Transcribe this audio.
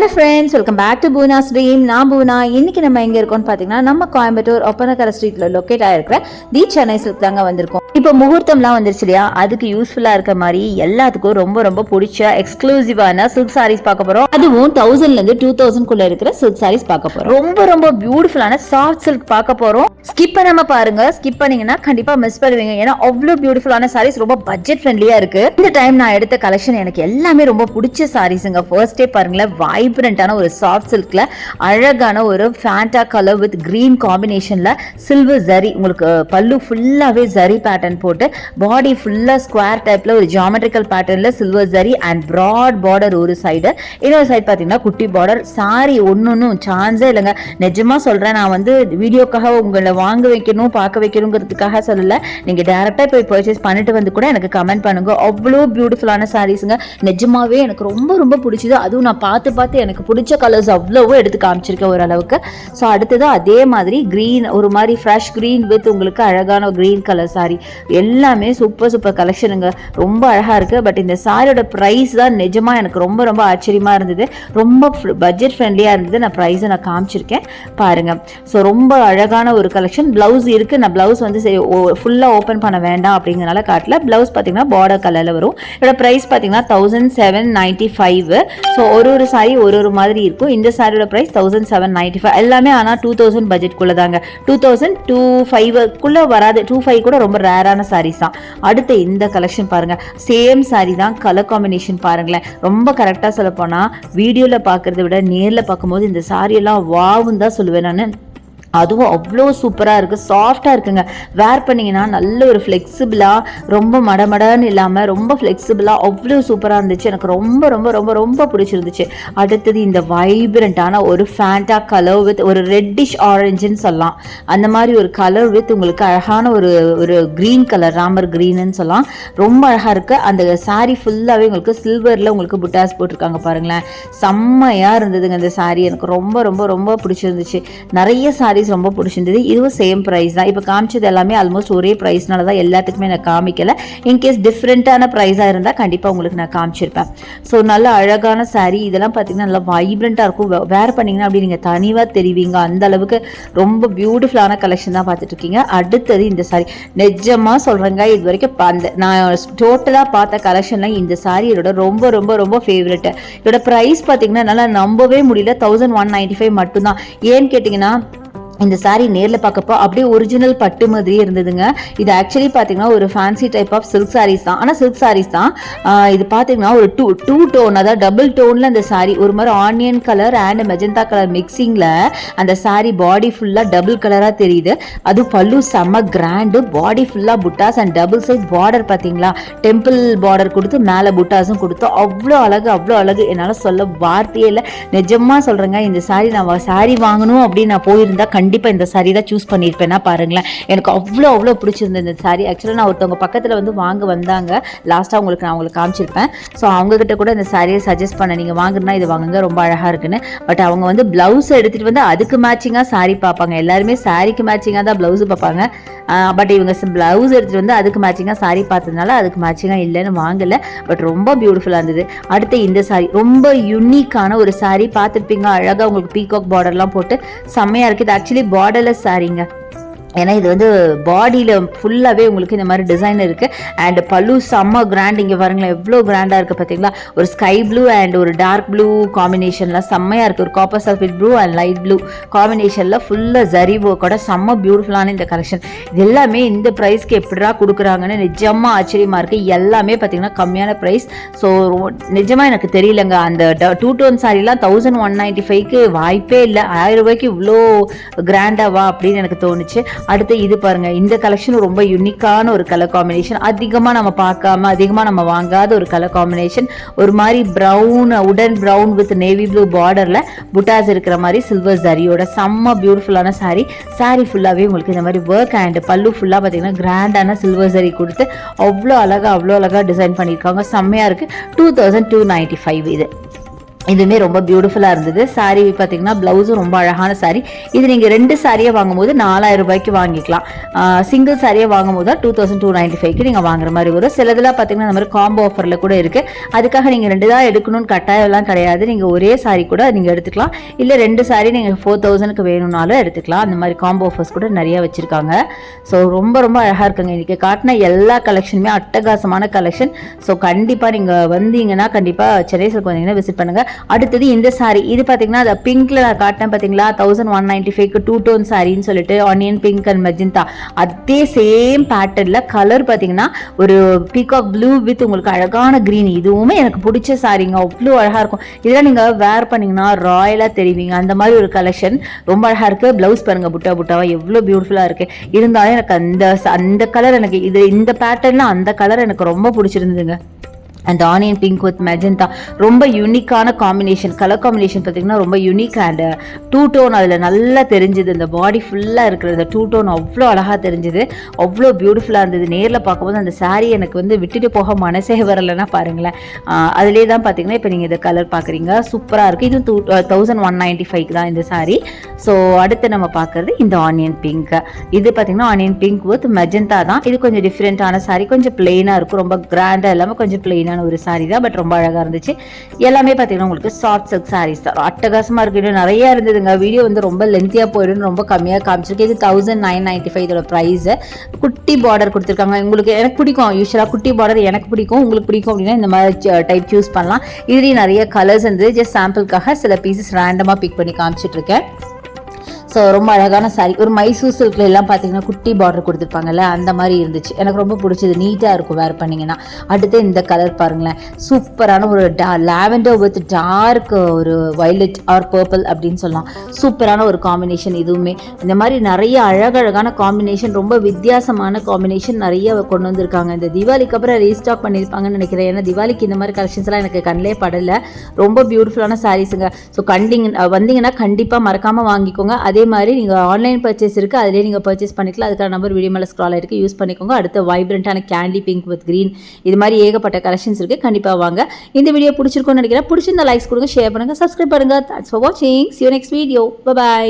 Hello friends welcome back to Poona stream நான் பூனா இன்னைக்கு நம்ம எங்கே இருக்கோம்னு பார்த்தீங்கன்னா நம்ம கோயம்புத்தூர் ஒப்பனக்கரை ஸ்ட்ரீட்ல லொக்கேட் ஆயிருக்கிற தி சென்னை சில்க் தாங்க வந்திருக்கோம். இப்போ முகூர்த்தம்லாம் வந்துருச்சு இல்லையா? அதுக்கு யூஸ்ஃபுல்லா இருக்க மாதிரி எல்லாத்துக்கும் ரொம்ப ரொம்ப பிடிச்ச எக்ஸ்க்ளூசிவான சில்க் சாரீஸ் பார்க்க போறோம். அதுவும் தௌசண்ட்ல இருந்து டூ தௌசண்ட்குள்ளே இருக்கிற சில்க் சாரீஸ் பார்க்க போகிறோம் ரொம்ப ரொம்ப பியூட்டிஃபுல்லான சாஃப்ட் சில்க் பார்க்க போகிறோம் ஸ்கிப் பண்ணாம பாருங்க. ஸ்கிப் பண்ணீங்கன்னா கண்டிப்பாக மிஸ் பண்ணுவீங்க. ஏன்னா அவ்வளோ பியூட்டிஃபுல்லான சாரீஸ் ரொம்ப பட்ஜெட் ஃப்ரெண்ட்லியாக இருக்கு. இந்த டைம் நான் எடுத்த கலெக்ஷன் எனக்கு எல்லாமே ரொம்ப பிடிச்ச சாரீஸுங்க ஃபர்ஸ்டே பாருங்களேன். வைப்ரண்ட்டான ஒரு சாஃப்ட் சில்கில் அழகான ஒரு ஃபேண்டா கலர் வித் கிரீன் காம்பினேஷனில் சில்வர் ஜரி உங்களுக்கு பல்லு ஃபுல்லாகவே ஜரி பேட்டர்ன் போட்டு பாடி ஃபுல்லாக ஸ்கொயர் டைப்பில் ஒரு ஜாமெட்ரிக்கல் பேட்டர்னில் silver zari and broad border ஒரு சைடு இன்னொரு சைடு பார்த்தீங்கன்னா குட்டி பார்டர் சாரி ஒன்னொன்னும் சான்ஸே இல்லைங்க. நிஜமாக சொல்கிறேன் நான் வந்து வீடியோக்காக உங்களை வாங்க வைக்கணும் பார்க்க வைக்கணுங்கிறதுக்காக சொல்லலை. நீங்கள் டேரெக்டாக போய் பர்ச்சேஸ் பண்ணிட்டு வந்து கூட எனக்கு கமெண்ட் பண்ணுங்க. அவ்வளோ பியூட்டிஃபுல்லான சாரீஸுங்க நிஜமாவே எனக்கு ரொம்ப ரொம்ப பிடிச்சது. அதுவும் நான் பார்த்து பார்த்து எனக்கு பிடிச்ச கலர்ஸ் அவ்வளவோ எடுத்து காமிச்சிருக்கேன் ஓரளவுக்கு ஸோ அடுத்தது அதே மாதிரி க்ரீன் ஒரு மாதிரி ஃப்ரெஷ் க்ரீன் வித் உங்களுக்கு அழகான க்ரீன் கலர் சாரி எல்லாமே சூப்பர் சூப்பர் கலெக்ஷனுங்க ரொம்ப அழகாக இருக்குது பட் இந்த சாரியோட ப்ரைஸ் தான் நிஜமாக எனக்கு ரொம்ப ரொம்ப ஆச்சரியமாக இருந்தது. ரொம்ப பட்ஜெட் ஃப்ரெண்ட்லியாக இருந்தது. நான் ப்ரைஸை நான் காமிச்சிருக்கேன். பாருங்கள் ஸோ ரொம்ப அழகான ஒரு கலெக்ஷன் ப்ளவுஸ் இருக்குது நான் ப்ளவுஸ் வந்து ஃபுல்லாக ஓப்பன் பண்ண வேண்டாம் அப்படிங்கிறனால காட்டல. ப்ளவுஸ் பார்த்தீங்கன்னா பார்டர் கலரில் வரும். இதோட ப்ரைஸ் பார்த்தீங்கன்னா thousand seven ninety five so ஒரு ஒரு சாரி ஒரு ஒரு மாதிரி இருக்கும். இந்த சாரியோட price thousand seven ninety five எல்லாமே ஆனால் டூ தௌசண்ட் பட்ஜெட்குள்ளே தாங்க டூ தௌசண்ட் டூ ஃபைவ்க்குள்ளே வராது. டூ ஃபைவ் கூட ரொம்ப ரேரான சாரீஸ் தான். அடுத்து இந்த கலெக்ஷன் பாருங்க. சேம் சாரீ தான். கலர் காம்பினேஷன் பாருங்களேன். ரொம்ப கரெக்டாக சொல்ல போனால் வீடியோவில் பார்க்குறத விட நேரில் பார்க்கும்போது இந்த சாரியெல்லாம் வாவும் தான் சொல்லுவேன் நான். அதுவும் அவ்வளோ சூப்பராக இருக்குது சாஃப்டாக இருக்குங்க. வேர் பண்ணிங்கன்னா நல்ல ஒரு ஃப்ளெக்சிபிளாக ரொம்ப மடமடன்னு இல்லாமல் ரொம்ப ஃப்ளெக்சிபிளாக அவ்வளோ சூப்பராக இருந்துச்சு. எனக்கு ரொம்ப ரொம்ப ரொம்ப ரொம்ப பிடிச்சிருந்துச்சு. அடுத்தது இந்த வைப்ரண்ட்டான ஒரு ஃபேண்டா கலர் வித் ஒரு ரெட்டிஷ் ஆரஞ்சுன்னு சொல்லலாம். அந்த மாதிரி ஒரு கலர் வித் உங்களுக்கு அழகான ஒரு ஒரு க்ரீன் கலர் ராமர் க்ரீனுன்னு சொல்லலாம். ரொம்ப அழகாக இருக்குது அந்த சாரீ ஃபுல்லாகவே உங்களுக்கு சில்வரில் உங்களுக்கு புட்டாஸ் போட்டிருக்காங்க பாருங்களேன். செம்மையாக இருந்ததுங்க இந்த சாரீ எனக்கு ரொம்ப ரொம்ப ரொம்ப பிடிச்சிருந்துச்சு. நிறைய சாரீஸ் ரொம்ப பிடிச்சிருந்தது. இதுவும் சேம் ப்ரைஸ் தான். இப்போ காமிச்சது எல்லாமே ஆல்மோஸ்ட் ஒரே ப்ரைஸ்னால தான் எல்லாத்துக்குமே நான் காமிக்கல. இன்கேஸ் டிஃப்ரெண்ட்டான ப்ரைஸாக இருந்தால் கண்டிப்பாக உங்களுக்கு நான் காமிச்சிருப்பேன். ஸோ நல்ல அழகான சாரீ இதெல்லாம் பார்த்தீங்கன்னா நல்லா வைப்ரண்ட்டாக இருக்கும். வேர் பண்ணிங்கன்னா அப்படி நீங்கள் தனிவாக தெரிவிங்க. அந்த அளவுக்கு ரொம்ப பியூட்டிஃபுல்லான கலெக்ஷன் தான் பார்த்துட்டு இருக்கீங்க அடுத்தது இந்த சாரி நிஜமாக சொல்கிறேங்க இது வரைக்கும் அந்த நான் டோட்டலாக பார்த்த கலெக்ஷன்லாம் இந்த சாரி இதோட ரொம்ப ரொம்ப ரொம்ப ஃபேவரெட்டு இதோட ப்ரைஸ் பார்த்தீங்கன்னா என்னால் நம்பவே முடியல. தௌசண்ட் ஒன் நைன்ட்டி ஃபைவ் மட்டும்தான். ஏன்னு கேட்டிங்கன்னா இந்த சாரீ நேரில் பார்க்கப்போ அப்படியே ஒரிஜினல் பட்டு மாதிரியே இருந்ததுங்க. இது ஆக்சுவலி பார்த்தீங்கன்னா ஒரு fancy type of silk saris தான். ஆனால் சில்க் சாரீஸ் தான் இது பார்த்தீங்கன்னா ஒரு டூ டூ டோன் அதாவது டபுள் டோனில் அந்த saree ஒரு மாதிரி onion colour and magenta colour மிக்சிங்கில் அந்த saree பாடி ஃபுல்லாக டபுள் கலராக தெரியுது. அது பல்லு செம்ம கிராண்டு பாடி ஃபுல்லாக buttas and double side border பார்த்தீங்களா டெம்பிள் பார்டர் கொடுத்து மேலே புட்டாஸும் கொடுத்து அவ்வளோ அழகு அவ்வளோ அழகு. என்னால் சொல்ல வார்த்தையே இல்லை. நிஜமாக சொல்கிறேங்க இந்த saree நான் சாரீ வாங்கணும் அப்படின்னு நான் போயிருந்தா கண்டிப்பாக கண்டிப்பாக இந்த saree தான் சூஸ் பண்ணியிருப்பேன்னா பாருங்களேன். எனக்கு அவ்வளோ அவ்வளோ பிடிச்சிருந்தது இந்த சாரீ ஆக்சுவலாக நான் ஒருத்தவங்க பக்கத்தில் வந்து வாங்க வந்தாங்க. லாஸ்ட்டாக உங்களுக்கு நான் உங்களுக்கு காமிச்சிருப்பேன். ஸோ அவங்கக்கிட்ட கூட இந்த சாரியை சஜஸ்ட் பண்ண நீங்கள் வாங்குனா இது வாங்குங்க ரொம்ப அழகாக இருக்குன்னு. பட் அவங்க வந்து ப்ளவுஸ் எடுத்துகிட்டு வந்து அதுக்கு மேட்சிங்காக saree பார்ப்பாங்க. எல்லாருமே சாரிக்கு மேட்சிங்காக தான் ப்ளவுஸு பார்ப்பாங்க. பட் இவங்க ப்ளவுஸ் எடுத்துகிட்டு வந்து அதுக்கு மேட்சிங்காக சாரீ பார்த்ததுனால அதுக்கு மேட்சிங்காக இல்லைன்னு வாங்கலை. பட் ரொம்ப பியூட்டிஃபுல்லாக இருந்தது. அடுத்து இந்த saree ரொம்ப யூனிக்கான ஒரு saree பார்த்துருப்பீங்க. அழகாக உங்களுக்கு பீகாக் பார்டர்லாம் போட்டு. செம்மையாக இருக்குது ஆக்சுவலி பார்டர்லெஸ் சாரீங்க ஏன்னா இது வந்து பாடியில் ஃபுல்லாகவே உங்களுக்கு இந்த மாதிரி டிசைன் இருக்குது அண்ட் பல்லு செம்ம கிராண்ட் இங்கே பாருங்களேன் எவ்வளோ கிராண்டாக இருக்குது பார்த்தீங்களா ஒரு ஸ்கை ப்ளூ அண்ட் ஒரு டார்க் ப்ளூ காம்பினேஷன்லாம் செம்மையாக இருக்குது ஒரு copper sulphate blue and light blue காம்பினேஷனில் ஃபுல்லாக ஜரி ஒர்க்கோட செம்ம பியூட்டிஃபுல்லான இந்த கலெக்ஷன் இது எல்லாமே இந்த ப்ரைஸ்க்கு எப்படிடா கொடுக்குறாங்கன்னு நிஜமாக ஆச்சரியமாக இருக்குது எல்லாமே பார்த்தீங்கன்னா கம்மியான ப்ரைஸ் ஸோ நிஜமாக எனக்கு தெரியலங்க. அந்த டூ டோன் சாரிலாம் தௌசண்ட் ஒன் நைன்ட்டி ஃபைவ்க்கு வாய்ப்பே இல்லை. ஆயிரம் ரூபாய்க்கு இவ்வளோ கிராண்டாவா அப்படின்னு எனக்கு தோணுச்சு. அடுத்து இது பாருங்க இந்த கலெக்ஷன் ரொம்ப யூனிக்கான ஒரு கலர் காம்பினேஷன் அதிகமாக நம்ம பார்க்காம அதிகமாக நம்ம வாங்காத ஒரு கலர் காம்பினேஷன் ஒரு மாதிரி ப்ரௌன் உடன் ப்ரௌன் வித் நேவி ப்ளூ பார்டரில் புட்டாஸ் இருக்கிற மாதிரி சில்வர் ஜரியோட செம்ம பியூட்டிஃபுல்லான saree. Saree ஃபுல்லாகவே உங்களுக்கு இந்த மாதிரி ஒர்க் அண்ட் பல்லு ஃபுல்லாக பார்த்தீங்கன்னா கிராண்டான சில்வர் ஜரி கொடுத்து அவ்வளோ அழகாக அவ்வளோ அழகாக டிசைன் பண்ணியிருக்காங்க. செம்மையாக இருக்குது two thousand two ninety five இது. இதுவுமே ரொம்ப பியூட்டிஃபுல்லாக இருந்தது. Saree பார்த்தீங்கன்னா ப்ளவுஸும் ரொம்ப அழகான சாரீ இது நீங்கள் ரெண்டு சாரியை வாங்கும்போது நாலாயிரம் ரூபாய்க்கு வாங்கிக்கலாம். சிங்கிள் சாரியை வாங்கும்போது டூ தௌசண்ட் டூ நைன்ட்டி ஃபைவ்க்கு நீங்கள் வாங்குற மாதிரி வரும். சிலதெல்லாம் பார்த்தீங்கன்னா அந்த மாதிரி காம்போ ஆஃபரில் கூட இருக்குது அதுக்காக நீங்கள் ரெண்டு தான் எடுக்கணும்னு கட்டாயம்லாம் கிடையாது. நீங்கள் ஒரே சாரி கூட நீங்கள் எடுத்துக்கலாம். இல்லை ரெண்டு சாரி நீங்கள் ஃபோர் தௌசண்ட்க்கு வேணும்னாலும் எடுத்துக்கலாம். அந்த மாதிரி காம்போ ஆஃபர்ஸ் கூட நிறைய வச்சுருக்காங்க. ஸோ ரொம்ப ரொம்ப அழகாக இருக்குங்க. இன்றைக்கி காட்டின எல்லா கலெக்ஷனுமே அட்டகாசமான கலெக்ஷன் ஸோ கண்டிப்பாக நீங்கள் வந்தீங்கன்னா கண்டிப்பாக சென்னை சில்க் வந்தீங்கன்னா விசிட் பண்ணுங்கள் அடுத்தது இந்த சாரி இது பார்த்தீங்கன்னா அந்த பிங்க்ல நான் காட்டினேன் பார்த்தீங்களா தௌசண்ட் ஒன் நைன்டி ஃபைவ்க்கு டூ டோன் சாரின்னு சொல்லிட்டு ஆனியன் பிங்க் அண்ட் மெஜிந்தா அதே சேம் பேட்டர்னில் கலர் பார்த்தீங்கன்னா ஒரு பீகாக் ப்ளூ வித் உங்களுக்கு அழகான க்ரீன் இதுவுமே எனக்கு பிடிச்ச சாரிங்க அவ்வளோ அழகாக இருக்கும். இதெல்லாம் நீங்கள் வேர் பண்ணீங்கன்னா ராயலாக தெரிவிங்க. அந்த மாதிரி ஒரு கலெக்ஷன் ரொம்ப அழகாக இருக்குது ப்ளவுஸ் பாருங்க புட்டா புட்டாவா. எவ்வளோ பியூட்டிஃபுல்லாக இருக்குது இருந்தாலும் எனக்கு அந்த அந்த கலர் எனக்கு இது இந்த பேட்டர்னில் அந்த கலர் எனக்கு ரொம்ப பிடிச்சிருந்ததுங்க. And onion pink with magenta ரொம்ப யூனிக்கான காம்பினேஷன் கலர் காம்பினேஷன் பார்த்தீங்கன்னா ரொம்ப யூனிக் அண்ட் டூ டோன் அதில் நல்லா தெரிஞ்சுது. இந்த பாடி ஃபுல்லாக இருக்கிற இந்த டூ டோன் அவ்வளோ அழகாக தெரிஞ்சுது. அவ்வளோ பியூட்டிஃபுல்லாக இருந்தது. நேரில் பார்க்கும்போது அந்த சாரீ எனக்கு வந்து விட்டுட்டு போக மனசே வரலைன்னா பாருங்களேன். அதிலே தான் பார்த்தீங்கன்னா இப்போ நீங்கள் இந்த கலர் பார்க்குறீங்க. சூப்பராக இருக்குது இதுவும் two thousand one ninety five தான் இந்த சாரீ ஸோ அடுத்து நம்ம பார்க்குறது இந்த ஆனியன் பிங்க் இது பார்த்தீங்கன்னா ஆனியன் பிங்க் வித் மெஜெண்டா தான். இது கொஞ்சம் டிஃப்ரெண்ட்டான சாரீ கொஞ்சம் பிளெயினாக இருக்கும். ரொம்ப கிராண்டாக இல்லாமல் கொஞ்சம் பிளெயினான ஒரு சாரீ தான் பட் ரொம்ப அழகாக இருந்துச்சு. எல்லாமே பார்த்தீங்கன்னா உங்களுக்கு சாஃப்ட் சில்க் சாரீஸ் தான். அட்டகாசமாக இருக்கு. இன்னும் நிறைய இருந்ததுங்க. வீடியோ வந்து ரொம்ப லென்த்தியாக போயிடும் ரொம்ப கம்மியாக காமிச்சிருக்கு இது தௌசண்ட் நைன் நைன்ட்டி ஃபைவ் இதோட ப்ரைஸு குட்டி பார்டர் கொடுத்துருக்காங்க. உங்களுக்கு எனக்கு பிடிக்கும். யூஸ்வலாக குட்டி பார்டர் எனக்கு பிடிக்கும். உங்களுக்கு பிடிக்கும் அப்படின்னா இந்த மாதிரி டைப் சூஸ் பண்ணலாம். இதுலேயும் நிறைய கலர்ஸ் இருந்தது. ஜஸ்ட் சாம்பிளுக்காக சில பீசஸ் ரேண்டமாக பிக் பண்ணி காமிச்சிட்ருக்கேன் ஸோ ரொம்ப அழகான சாரி ஒரு மைசூர் சில்க்ல எல்லாம் பார்த்தீங்கன்னா குட்டி பார்டர் கொடுத்துருப்பாங்கல்ல அந்த மாதிரி இருந்துச்சு. எனக்கு ரொம்ப பிடிச்சது. நீட்டாக இருக்கும் வேர் பண்ணிங்கன்னா. அடுத்து இந்த கலர் பாருங்களேன். சூப்பரான ஒரு டா லாவெண்டர் வித் டார்க் ஒரு வைலட் ஆர் பர்பிள் அப்படின்னு சொல்லலாம். சூப்பரான ஒரு காம்பினேஷன் இதுவுமே. இந்த மாதிரி நிறைய அழகழகான காம்பினேஷன் ரொம்ப வித்தியாசமான காம்பினேஷன் நிறைய கொண்டு வந்திருக்காங்க. இந்த தீபாவளிக்கு அப்புறம் ரீஸ்டாக் பண்ணியிருப்பாங்கன்னு நினைக்கிறேன். ஏன்னா தீபாவளிக்கு இந்த மாதிரி கலெக்ஷன்ஸ்லாம் எனக்கு கண்ணிலே படலை. ரொம்ப பியூட்டிஃபுல்லான சாரீஸுங்க ஸோ கண்டிங் வந்தீங்கன்னா கண்டிப்பாக மறக்காமல் வாங்கிக்கோங்க. அதே மாதிரி நீங்கள் ஆன்லைன் பர்ச்சேஸ் இருக்குது அதிலே நீங்கள் பர்ச்சேஸ் பண்ணிக்கலாம். அதுக்கான நம்பர் வீடியோ மேலே ஸ்க்ரால் ஆயிருக்கு. யூஸ் பண்ணிக்கோங்க. அடுத்த வைப்ரண்ட்டான கேண்டி பிங்க் வித் க்ரீன் இது மாதிரி ஏகப்பட்ட கலெக்ஷன்ஸ் இருக்குது கண்டிப்பாக வாங்க. இந்த வீடியோ பிடிச்சிருக்கும்னு நினைக்கிறேன். பிடிச்சிருந்தா லைக்ஸ் கொடுங்க ஷேர் பண்ணுங்கள் சப்ஸ்கிரைப் பண்ணுங்கள் தேங்க்ஸ் ஃபார் வாட்சிங் see you next video bye